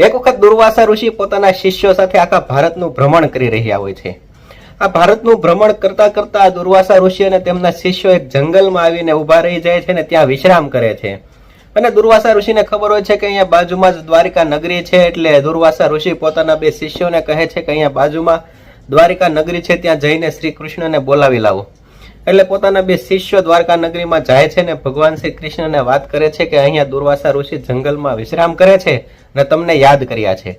એક વખત દુર્વાસા ઋષિ પોતાના શિષ્યો સાથે આખા ભારતનું ભ્રમણ કરી રહ્યા હોય છે. આ ભારતનું ભ્રમણ કરતા કરતા દુર્વાસા ઋષિ અને તેમના શિષ્યો એક જંગલમાં આવીને ઊભા રહી જાય છે ને ત્યાં વિશ્રામ કરે છે. અને દુર્વાસા ઋષિને ખબર હોય છે કે અહીંયા બાજુમાં જ દ્વારિકા નગરી છે એટલે દુર્વાસા ઋષિ પોતાના બે શિષ્યોને કહે છે કે અહીંયા બાજુમાં દ્વારિકા નગરી છે, ત્યાં જઈને શ્રી કૃષ્ણને બોલાવી લાવો. એટલે પોતાના બે શિષ્યો દ્વારકા નગરીમાં જાય છે ને ભગવાન શ્રી કૃષ્ણને વાત કરે છે કે અહીંયા દુર્વાસા ઋષિ જંગલમાં વિશ્રામ કરે છે અને તમને યાદ કર્યા છે.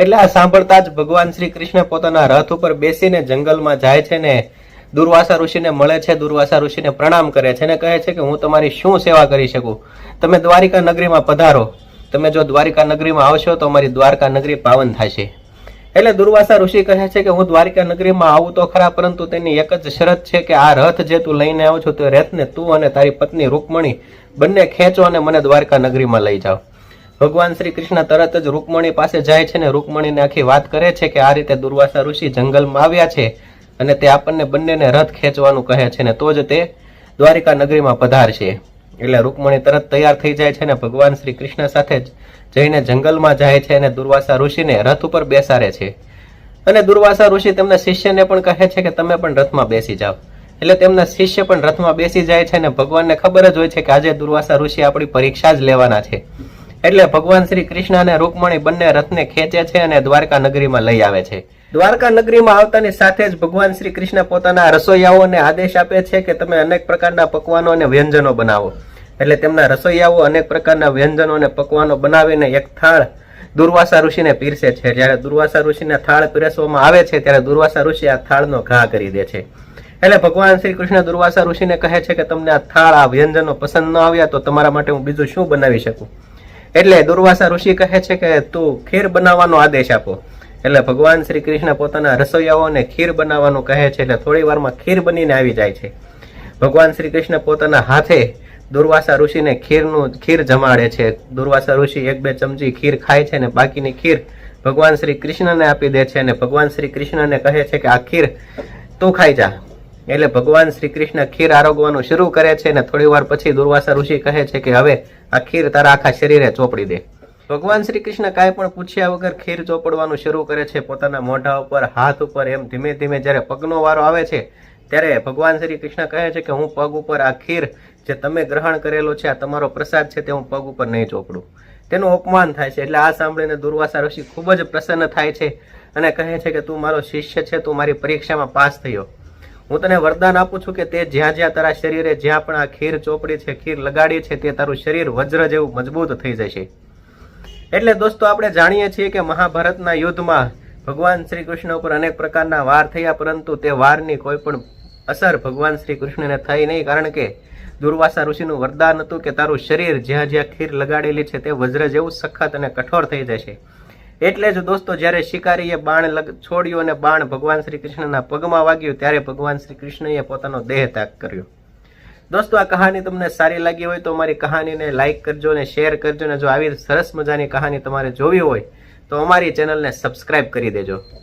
એટલે આ સાંભળતા જ ભગવાન શ્રી કૃષ્ણ પોતાના રથ ઉપર બેસીને જંગલમાં જાય છે ને દુર્વાસા ઋષિને મળે છે, દુર્વાસા ઋષિને પ્રણામ કરે છે ને કહે છે કે હું તમારી શું સેવા કરી શકું? તમે દ્વારિકા નગરીમાં પધારો. તમે જો દ્વારિકા નગરીમાં આવશો તો અમારી દ્વારકા નગરી પાવન થશે. એટલે દુર્વાસા ઋષિ કહે છે કે હું દ્વારિકા નગરીમાં આવું તો ખરા, પરંતુ તેની એક જ શરત છે કે આ રથ જે તું લઈને આવો છો તે રથને તું અને તારી પત્ની રૂકમણી બંને ખેંચો અને મને દ્વારકા નગરીમાં લઈ જાઓ. ભગવાન શ્રી કૃષ્ણ તરત જ રૂકમણી પાસે જાય છે ને રૂકમણીને આખી વાત કરે છે કે આ રીતે દુર્વાસા ઋષિ જંગલમાં આવ્યા છે અને તે આપણને બંનેને રથ ખેંચવાનું કહે છે ને તો જ તે દ્વારિકા નગરીમાં પધારશે. એટલે રૂકમણી તરત તૈયાર થઈ જાય છે અને ભગવાન શ્રી કૃષ્ણ સાથે જઈને જંગલમાં જાય છે અને દુર્વાસા ઋષિને રથ ઉપર બેસાડે છે. અને દુર્વાસા ઋષિ તેમના શિષ્યને પણ કહે છે કે તમે પણ રથમાં બેસી જાઓ. એટલે તેમના શિષ્ય પણ રથમાં બેસી જાય છે અને ભગવાનને ખબર જ હોય છે કે આજે દુર્વાસા ઋષિ આપણી પરીક્ષા જ લેવાના છે. એટલે ભગવાન શ્રી કૃષ્ણ અને રૂકમણી બંને રથને ખેંચે છે અને દ્વારકા નગરીમાં લઈ આવે છે. દ્વારકા નગરીમાં આવતાની સાથે જ ભગવાન શ્રી કૃષ્ણ પોતાના રસોઈયાઓને આદેશ આપે છે કે તમે અનેક પ્રકારના પકવાનો અને વ્યંજનો બનાવો. એટલે તેમના રસોઈયાઓ અનેક પ્રકારના વ્યંજનો અને પકવાનો બનાવીને એક થાળ દુર્વાસા ઋષિને પીરસે છે. જ્યારે દુર્વાસા ઋષિને થાળ પીરસવામાં આવે છે, ત્યારે દુર્વાસા ઋષિ આ થાળનો ઘા કરી દે છે. એટલે ભગવાન શ્રી કૃષ્ણ દુર્વાસા ઋષિને કહે છે કે તમને આ થાળ, આ વ્યંજનો પસંદ ન આવ્યા તો તમારા માટે હું બીજું શું બનાવી શકું? એટલે દુર્વાસા ઋષિ કહે છે કે તું ખીર બનાવવાનો આદેશ આપો. એટલે ભગવાન શ્રી કૃષ્ણ પોતાના રસોઈયાઓને ખીર બનાવવાનું કહે છે એટલે થોડી વારમાં ખીર બનીને આવી જાય છે. ભગવાન શ્રી કૃષ્ણ પોતાના હાથે દુર્વાસા ઋષિને ખીરનું ખીર જમાડે છે. દુર્વાસા ઋષિ એક બે ચમચી ખીર ખાય છે અને બાકીની ખીર ભગવાન શ્રી કૃષ્ણને આપી દે છે અને ભગવાન શ્રી કૃષ્ણને કહે છે કે આ ખીર તું ખાઈ જા. એટલે ભગવાન શ્રી કૃષ્ણ ખીર આરોગવાનું શરૂ કરે છે અને થોડી વાર પછી દુર્વાસા ઋષિ કહે છે કે હવે આ ખીર તારા આખા શરીરે ચોપડી દે. ભગવાન શ્રી કૃષ્ણ કાંઈ પણ પૂછ્યા વગર ખીર ચોપડવાનું શરૂ કરે છે. પોતાના મોઢા ઉપર, હાથ ઉપર એમ ધીમે ધીમે જ્યારે પગનો વારો આવે છે, ત્યારે ભગવાન શ્રી કૃષ્ણ કહે છે કે હું પગ ઉપર આ ખીર જે તમે ગ્રહણ કરેલો છે, આ તમારો પ્રસાદ છે તે હું પગ ઉપર નહીં ચોપડું. તેનું અપમાન થાય છે. એટલે આ સાંભળીને દુર્વાસા ઋષિ ખૂબ જ પ્રસન્ન થાય છે અને કહે છે કે તું મારો શિષ્ય છે, તું મારી પરીક્ષામાં પાસ થયો. હું તને વરદાન આપું છું કે તે જ્યાં જ્યાં તારા શરીરે જ્યાં પણ આ ખીર ચોપડી છે, ખીર લગાડી છે, તે તારું શરીર વજ્ર જેવું મજબૂત થઈ જશે. એટલે દોસ્તો, આપણે જાણીએ છીએ કે મહાભારતના યુદ્ધમાં ભગવાન શ્રી કૃષ્ણ ઉપર અનેક પ્રકારના વાર થયા, પરંતુ તે વારની કોઈ પણ અસર ભગવાન શ્રી કૃષ્ણને થઈ નહીં, કારણ કે દુર્વાસા ઋષિનું વરદાન હતું કે તારું શરીર જ્યાં જ્યાં ખીર લગાડેલી છે તે વજ્ર જેવું સખત અને કઠોર થઈ જશે. એટલે જ દોસ્તો, જ્યારે શિકારીએ બાણ છોડ્યું અને બાણ ભગવાન શ્રી કૃષ્ણના પગમાં વાગ્યું, ત્યારે ભગવાન શ્રી કૃષ્ણએ પોતાનો દેહ ત્યાગ કર્યો. દોસ્તો, આ કહાની તમને સારી લાગી હોય તો અમારી કહાનીને લાઈક કરજો અને શેર કરજો ને જો આવી સરસ મજાની કહાની તમારે જોવી હોય તો અમારી ચેનલને સબસ્ક્રાઈબ કરી દેજો.